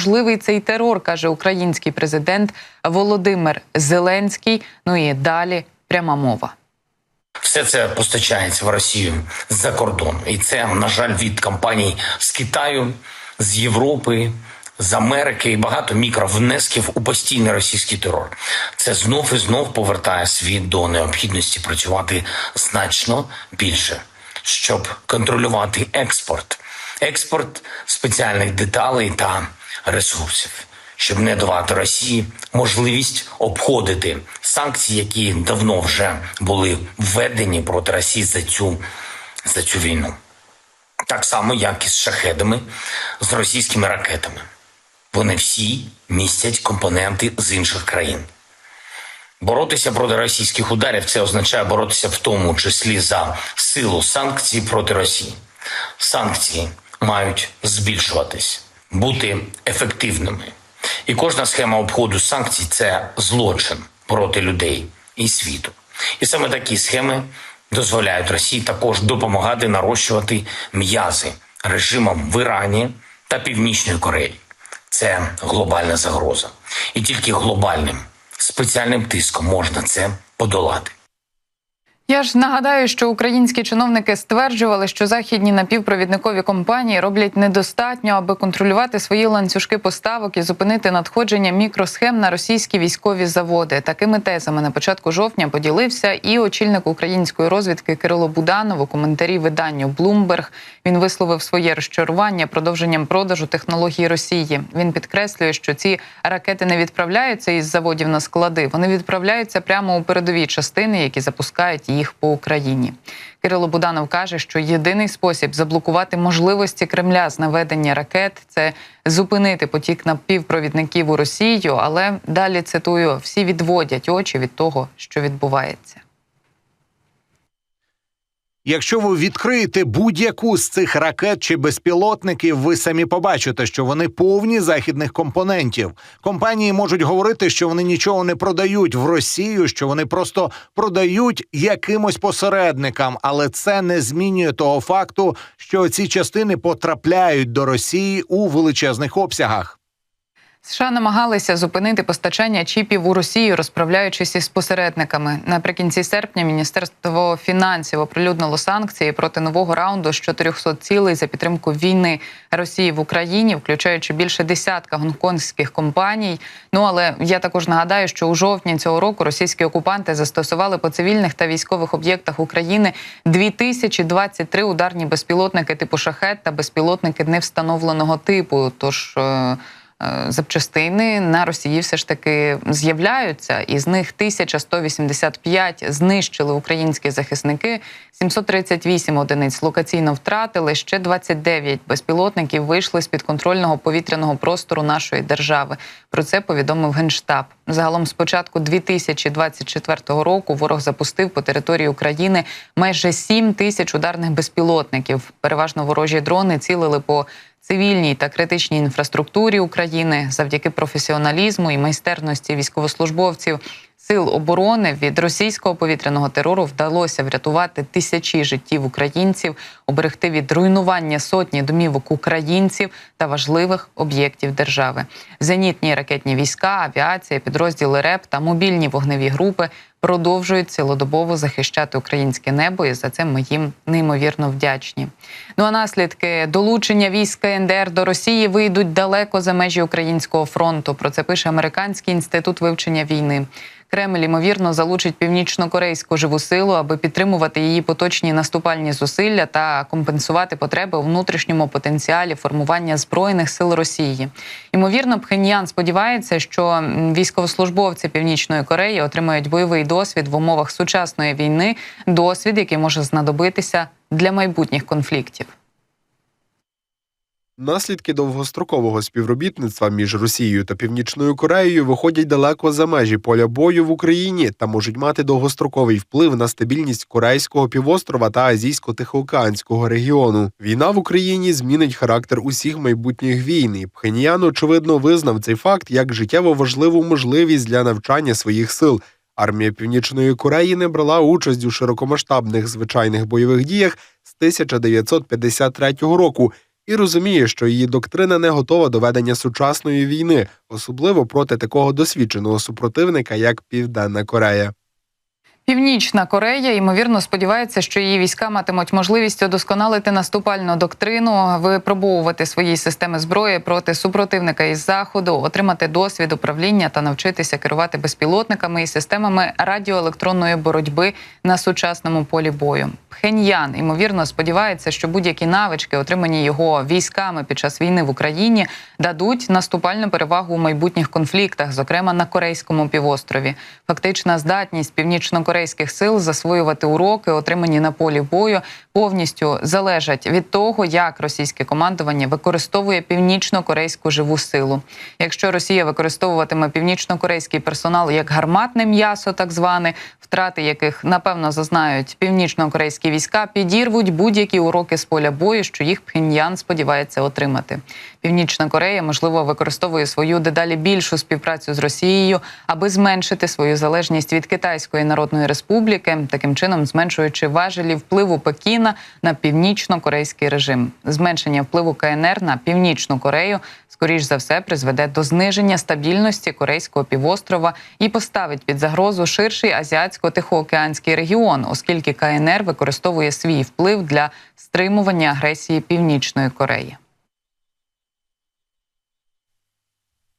можливий цей терор, каже український президент Володимир Зеленський. Ну і далі пряма мова. Все це постачається в Росію з-за кордону. І це, на жаль, від компаній з Китаю, з Європи, з Америки і багато мікровнесків у постійний російський терор. Це знов і знов повертає світ до необхідності працювати значно більше, щоб контролювати експорт, експорт спеціальних деталей та ресурсів щоб не давати Росії можливість обходити санкції, які давно вже були введені проти Росії за цю, за цю війну. Так само, як і з шахедами, з російськими ракетами. Вони всі містять компоненти з інших країн. Боротися проти російських ударів це означає боротися в тому числі за силу санкцій проти Росії. Санкції мають збільшуватись, бути ефективними. І кожна схема обходу санкцій це злочин проти людей і світу. І саме такі схеми дозволяють Росії також допомагати нарощувати м'язи режимам в Ірані та Північної Кореї. Це глобальна загроза. І тільки глобальним спеціальним тиском можна це подолати. Я ж нагадаю, що українські чиновники стверджували, що західні напівпровідникові компанії роблять недостатньо, аби контролювати свої ланцюжки поставок і зупинити надходження мікросхем на російські військові заводи. Такими тезами на початку жовтня поділився і очільник української розвідки Кирило Буданов у коментарі виданню Bloomberg. Він висловив своє розчарування продовженням продажу технологій Росії. Він підкреслює, що ці ракети не відправляються із заводів на склади, вони відправляються прямо у передові частини, які запускають їх по Україні. Кирило Буданов каже, що єдиний спосіб заблокувати можливості Кремля з наведення ракет це зупинити потік напівпровідників у Росію. Але далі цитую: всі відводять очі від того, що відбувається. Якщо ви відкриєте будь-яку з цих ракет чи безпілотників, ви самі побачите, що вони повні західних компонентів. Компанії можуть говорити, що вони нічого не продають в Росію, що вони просто продають якимось посередникам, але це не змінює того факту, що ці частини потрапляють до Росії у величезних обсягах. США намагалися зупинити постачання чіпів у Росію, розправляючись із посередниками. Наприкінці серпня Міністерство фінансів оприлюднило санкції проти нового раунду з 400 цілей за підтримку війни Росії в Україні, включаючи більше десятка гонконгських компаній. Ну але я також нагадаю, що у жовтні цього року російські окупанти застосували по цивільних та військових об'єктах України 2023 ударні безпілотники типу шахет та безпілотники невстановленого типу. Тож е, запчастини на Росії все ж таки з'являються, і з них 1185 знищили українські захисники, 738 одиниць локаційно втратили. Ще 29 безпілотників вийшли з підконтрольного повітряного простору нашої держави. Про це повідомив генштаб. Загалом, з початку 2024 року, ворог запустив по території України майже 7 тисяч ударних безпілотників. Переважно ворожі дрони цілили по цивільній та критичній інфраструктурі України завдяки професіоналізму і майстерності військовослужбовців сил оборони від російського повітряного терору вдалося врятувати тисячі життів українців, оберегти від руйнування сотні домівок українців та важливих об'єктів держави. Зенітні ракетні війська, авіація, підрозділи РЕП та мобільні вогневі групи продовжують цілодобово захищати українське небо, і за це ми їм неймовірно вдячні. Ну а наслідки долучення військ КНДР до Росії вийдуть далеко за межі українського фронту. Про це пише Американський інститут вивчення війни. Кремль ймовірно залучить північно-корейську живу силу, аби підтримувати її поточні наступальні зусилля та компенсувати потреби у внутрішньому потенціалі формування збройних сил Росії. Ймовірно, Пхеньян сподівається, що військовослужбовці Північної Кореї отримають бойовий досвід в умовах сучасної війни, досвід, який може знадобитися для майбутніх конфліктів. Наслідки довгострокового співробітництва між Росією та Північною Кореєю виходять далеко за межі поля бою в Україні та можуть мати довгостроковий вплив на стабільність Корейського півострова та Азійсько-Тихоокеанського регіону. Війна в Україні змінить характер усіх майбутніх війн. і Пхеньян, очевидно визнав цей факт як життєво важливу можливість для навчання своїх сил. Армія Північної Кореї не брала участь у широкомасштабних звичайних бойових діях з 1953 року і розуміє, що її доктрина не готова до ведення сучасної війни, особливо проти такого досвідченого супротивника, як Південна Корея. Північна Корея ймовірно сподівається, що її війська матимуть можливість удосконалити наступальну доктрину, випробовувати свої системи зброї проти супротивника із заходу, отримати досвід управління та навчитися керувати безпілотниками і системами радіоелектронної боротьби на сучасному полі бою. Пхеньян ймовірно сподівається, що будь-які навички, отримані його військами під час війни в Україні, дадуть наступальну перевагу у майбутніх конфліктах, зокрема на Корейському півострові. Фактична здатність північно-корейських сил засвоювати уроки, отримані на полі бою, повністю залежать від того, як російське командування використовує північно-корейську живу силу. Якщо Росія використовуватиме північно-корейський персонал як гарматне м'ясо, так зване, втрати яких напевно зазнають північно-корейські війська, підірвуть будь-які уроки з поля бою, що їх Пхеньян сподівається отримати. Північна Корея можливо використовує свою дедалі більшу співпрацю з Росією, аби зменшити свою залежність від Китайської Народної Республіки, таким чином зменшуючи важелі впливу Пекіна на північно-корейський режим. Зменшення впливу КНР на північну Корею скоріш за все призведе до зниження стабільності Корейського півострова і поставить під загрозу ширший азіатсько-тихоокеанський регіон, оскільки КНР використовує свій вплив для стримування агресії Північної Кореї.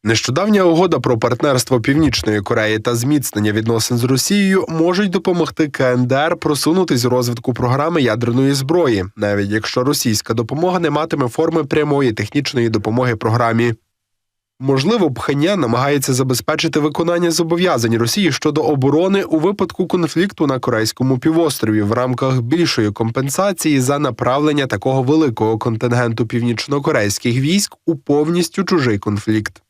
Нещодавня угода про партнерство Північної Кореї та зміцнення відносин з Росією можуть допомогти КНДР просунутись розвитку програми ядерної зброї, навіть якщо російська допомога не матиме форми прямої технічної допомоги програмі. Можливо, Пхеньян намагається забезпечити виконання зобов'язань Росії щодо оборони у випадку конфлікту на Корейському півострові в рамках більшої компенсації за направлення такого великого контингенту північнокорейських військ у повністю чужий конфлікт.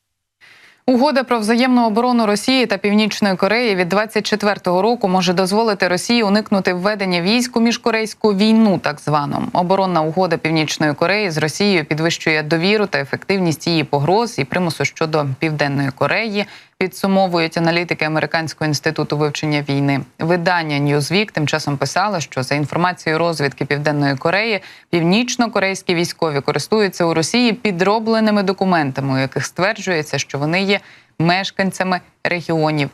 Угода про взаємну оборону Росії та Північної Кореї від 24-го року може дозволити Росії уникнути введення військ у міжкорейську війну, так звану. Оборонна угода Північної Кореї з Росією підвищує довіру та ефективність її погроз і примусу щодо Південної Кореї. Підсумовують аналітики Американського інституту вивчення війни. Видання Newsweek тим часом писало, що за інформацією розвідки Південної Кореї, північно-корейські військові користуються у Росії підробленими документами, у яких стверджується, що вони є мешканцями регіонів